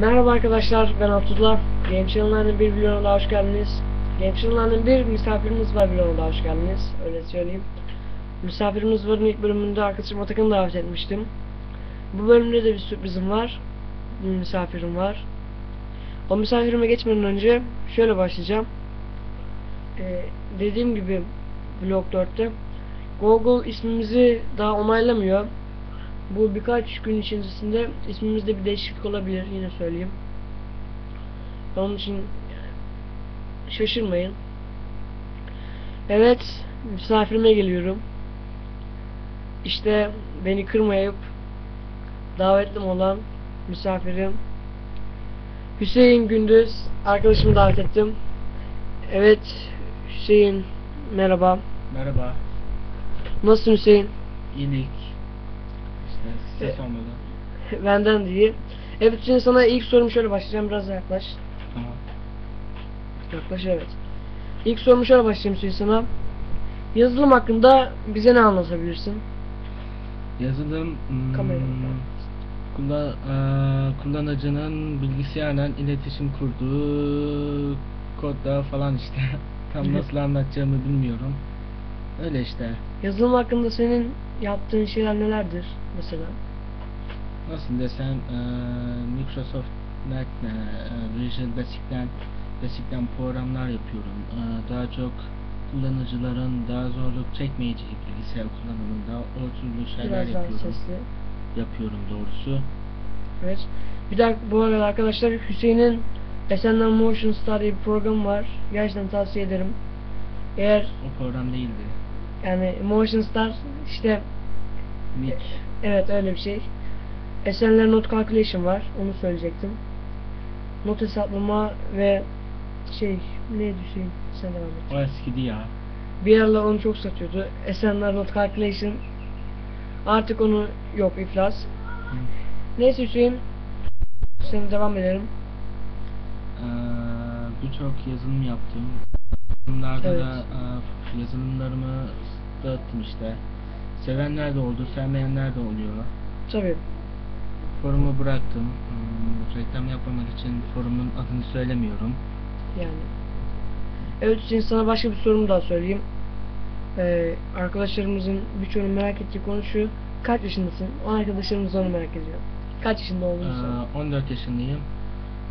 Merhaba arkadaşlar ben Abdullah. Game bir vloguna daha hoş geldiniz. Game bir misafirimiz var vloguna daha hoş geldiniz. Öyle söyleyeyim. Misafirimiz varın ilk bölümünde arkadaşım Atakan'ı davet etmiştim. Bu bölümde de bir sürprizim var. Bir misafirim var. O misafirime geçmeden önce şöyle başlayacağım. Ee, dediğim gibi vlog 4'te Google ismimizi daha onaylamıyor. Bu birkaç gün içerisinde ismimizde bir değişiklik olabilir yine söyleyeyim. Onun için şaşırmayın. Evet, misafirime geliyorum. İşte beni kırmayıp davetlim olan misafirim Hüseyin Gündüz arkadaşımı davet ettim. Evet Hüseyin merhaba. Merhaba. Nasılsın Hüseyin? İyilik. İşte ses E- olmadı. Benden de iyi. Evet şimdi sana ilk sorum şöyle başlayacağım biraz yaklaş. Tamam. Yaklaş evet. İlk sorumu şöyle başlayayım Hüseyin sana. Yazılım hakkında bize ne anlatabilirsin? Yazılım hmm, Kamera. kullan, eee, kullanıcının bilgisayarla iletişim kurduğu kodda falan işte. Tam nasıl anlatacağımı bilmiyorum. Öyle işte. Yazılım hakkında senin yaptığın şeyler nelerdir mesela? Nasıl desem eee, Microsoft eee, Visual Basic'ten Basic'ten programlar yapıyorum. Eee, daha çok kullanıcıların daha zorluk çekmeyeceği bilgisayar kullanımında o türlü şeyler Biraz yapıyorum. sesli. Yapıyorum doğrusu. Evet. Bir dakika bu arada arkadaşlar Hüseyin'in SNL Motion Star diye bir program var. Gerçekten tavsiye ederim. Eğer O program değildi. Yani Motion Star işte Mic. evet öyle bir şey. SNL Not Calculation var. Onu söyleyecektim. Not hesaplama ve şey neydi Hüseyin? Sen devam et. O eskidi ya. Bir aralar onu çok satıyordu. SNL Not Calculation. Artık onu yok iflas. Hı. Neyse Hüseyin. Sen devam edelim. Eee, Birçok yazılım yaptım. Bunlarda Evet. da eee, yazılımlarımı dağıttım işte. Sevenler de oldu, sevmeyenler de oluyor. Tabii. Forumu bıraktım. Hmm, reklam yapmamak için forumun adını söylemiyorum. Yani. Evet Hüseyin sana başka bir sorum daha söyleyeyim. Ee, arkadaşlarımızın birçoğunun merak ettiği konu şu. Kaç yaşındasın? O arkadaşlarımız onu merak ediyor. Kaç yaşında olduğunu. Eee, 14 yaşındayım.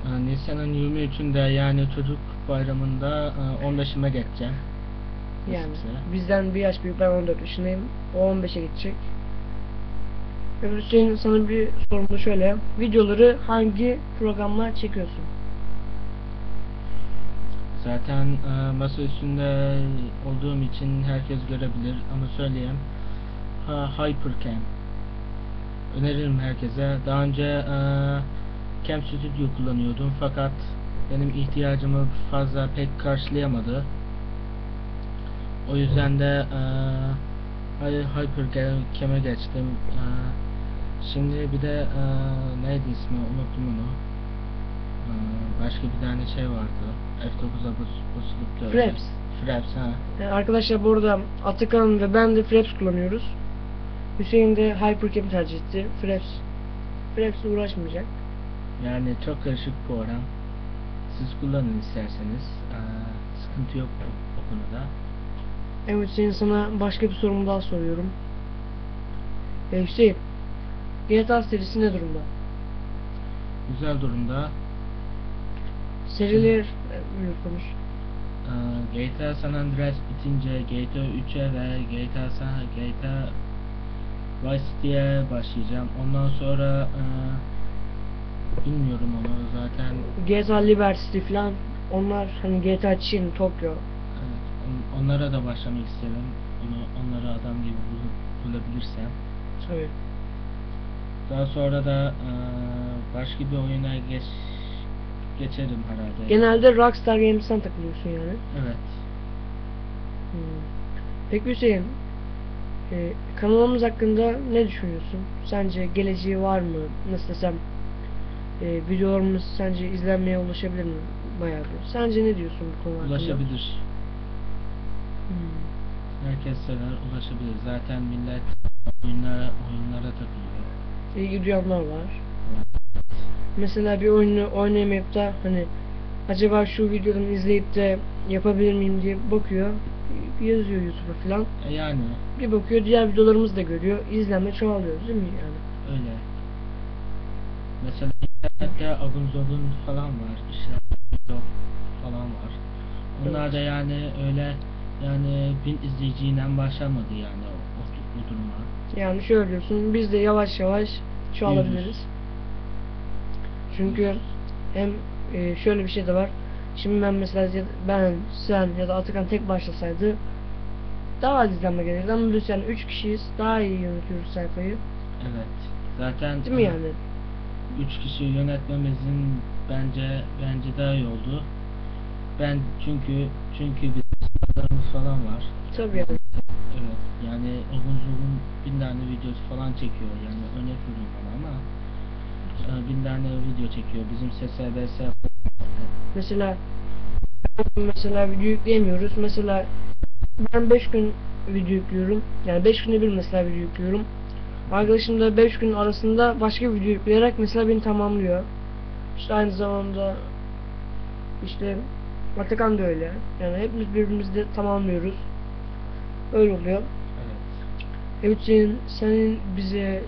Eee, Nisan'ın 23'ünde yani çocuk bayramında eee, 15'ime geçeceğim. Yani Nasipse. bizden bir yaş büyük ben 14 yaşındayım. O 15'e gidecek. Hüseyin sana bir sorum da şöyle. Videoları hangi programla çekiyorsun? Zaten eee, masa üstünde olduğum için herkes görebilir ama söyleyeyim. Ha, Hypercam. Öneririm herkese. Daha önce eee Cam Studio kullanıyordum fakat benim ihtiyacımı fazla pek karşılayamadı. O yüzden de eee Hypercam'e geçtim. Eee, şimdi bir de eee, neydi ismi unuttum onu. Eee, başka bir tane şey vardı. F9'a bas, basılıp da Fraps. Fraps ha. Yani arkadaşlar burada Atakan ve ben de Fraps kullanıyoruz. Hüseyin de Hypercam tercih etti. Fraps. Fraps'le uğraşmayacak. Yani çok karışık bir program. Siz kullanın isterseniz. Eee, sıkıntı yok o, o konuda. Evet Hüseyin sana başka bir sorumu daha soruyorum. Ee, Hüseyin, GTA serisi ne durumda? Güzel durumda. Seriler, e, konuş. Eee, GTA San Andreas bitince GTA 3'e ve GTA San GTA Vice City'ye başlayacağım. Ondan sonra eee, bilmiyorum onu zaten GTA Liberty falan onlar hani GTA Çin, Tokyo. evet, on- onlara da başlamak isterim. Onu onları adam gibi bulup bulabilirsem. Tabii. Daha sonra da eee, başka bir oyuna geç geçerim herhalde. Genelde Rockstar Games'ten takılıyorsun yani. Evet. Hmm. Peki Hüseyin, e, kanalımız hakkında ne düşünüyorsun? Sence geleceği var mı? Nasıl desem, e, videolarımız sence izlenmeye ulaşabilir mi? Bayağı bir. Sence ne diyorsun bu konu hakkında? Ulaşabilir. Hmm. Herkes sever ulaşabilir. Zaten millet oyunlara oyunlara takılıyor. İlgi duyanlar var. mesela bir oyunu oynayamayıp da hani acaba şu videodan izleyip de yapabilir miyim diye bakıyor. Yazıyor YouTube'a falan. E yani Bir bakıyor diğer videolarımızı da görüyor. İzlenme çoğalıyor değil mi yani? öyle. Mesela internette Agunzol'un falan var. İşte Agunzol falan var. Onlar Evet. da yani öyle yani bin izleyiciyle başlamadı yani o, o, o duruma. Yani şöyle diyorsun biz de yavaş yavaş çoğalabiliriz. Çünkü hem e, şöyle bir şey de var. Şimdi ben mesela ben, sen ya da Atakan tek başlasaydı daha az izlenme gelirdi ama biz yani 3 kişiyiz. Daha iyi yönetiyoruz sayfayı. Evet. Zaten Değil mi yani? Üç kişi yönetmemizin bence bence daha iyi oldu. Ben çünkü çünkü bizim sınavlarımız falan var. Tabii yani. Evet. Yani Ogunzul'un bin tane videosu falan çekiyor yani örnek veriyorum bana ama e, bin tane video çekiyor. Bizim SSBS Mesela mesela video yükleyemiyoruz. Mesela ben 5 gün video yüklüyorum. Yani 5 günde bir mesela video yüklüyorum. Arkadaşım da 5 gün arasında başka video yükleyerek mesela beni tamamlıyor. İşte aynı zamanda işte Atakan da öyle. Yani hepimiz birbirimizi de tamamlıyoruz. Öyle oluyor. evet. Senin, senin bize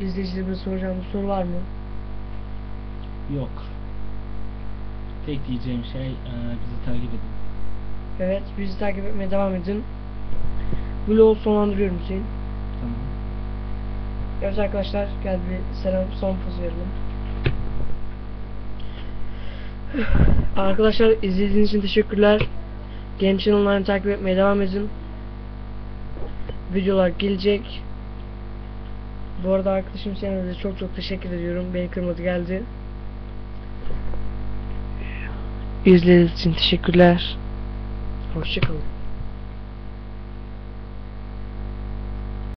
izleyicilerimize soracağın bir soru var mı? Yok. Tek diyeceğim şey e, bizi takip edin. Evet bizi takip etmeye devam edin. Vlogu sonlandırıyorum Hüseyin. Tamam. Evet arkadaşlar gel bir selam son poz verelim. Arkadaşlar izlediğiniz için teşekkürler. Game Channel'larını takip etmeye devam edin. Videolar gelecek. Bu arada arkadaşım da çok çok teşekkür ediyorum. Beni kırmadı geldi. İzlediğiniz için teşekkürler. Hoşçakalın.